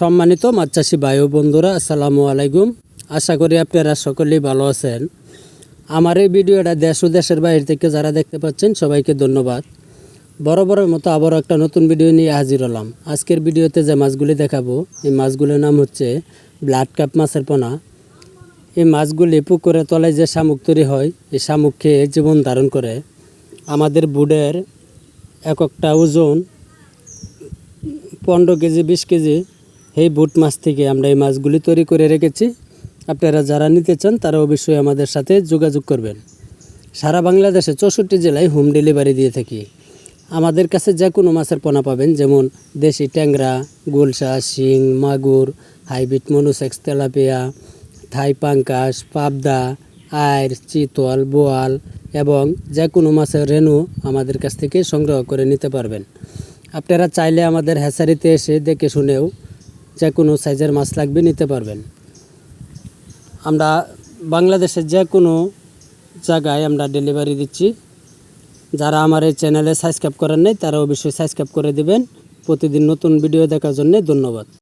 সম্মানিত মাছ চাষি ও বন্ধুরা, আসসালামু আলাইকুম। আশা করি আপনারা সকলেই ভালো আছেন। আমার এই ভিডিওটা দেশ ও দেশের বাইরে থেকে যারা দেখতে পাচ্ছেন, সবাইকে ধন্যবাদ। বরাবরের মতো আবারও একটা নতুন ভিডিও নিয়ে হাজির হলাম। আজকের ভিডিওতে যে মাছগুলি দেখাবো, এই মাছগুলির নাম হচ্ছে ব্লাড কাপ মাছের পোনা। এই মাছগুলি পুকুরের তলায় যে শামুক তৈরি হয়, এই শামুক খেয়ে জীবন ধারণ করে। আমাদের বুডের এক একটা ওজন পনেরো কেজি, বিশ কেজি এই বুট মাছ থেকে আমরা এই মাছগুলি তৈরি করে রেখেছি। আপনারা যারা নিতে চান, তারা অবশ্যই আমাদের সাথে যোগাযোগ করবেন। সারা বাংলাদেশে চৌষট্টি জেলায় হোম ডেলিভারি দিয়ে থাকি। আমাদের কাছে যে কোনো মাছের পোনা পাবেন, যেমন দেশি ট্যাংরা গুলশা শিং, মাগুর, হাইব্রিড মনুসেক্স, তেলাপিয়া, থাই পাঙ্কাস পাবদা আয়ের চিতল, বোয়াল এবং যে কোনো মাছের রেণু আমাদের কাছ থেকে সংগ্রহ করে নিতে পারবেন। আপনারা চাইলে আমাদের হ্যাচারিতে এসে দেখে শুনেও যে কোনো সাইজের মাছ লাগবে নিতে পারবেন। আমরা বাংলাদেশের যে কোনো জায়গায় আমরা ডেলিভারি দিচ্ছি। যারা আমার এই চ্যানেলে সাবস্ক্রাইব করেন নাই তারা অবশ্যই সাবস্ক্রাইব করে দিবেন। প্রতিদিন নতুন ভিডিও দেখার জন্য ধন্যবাদ।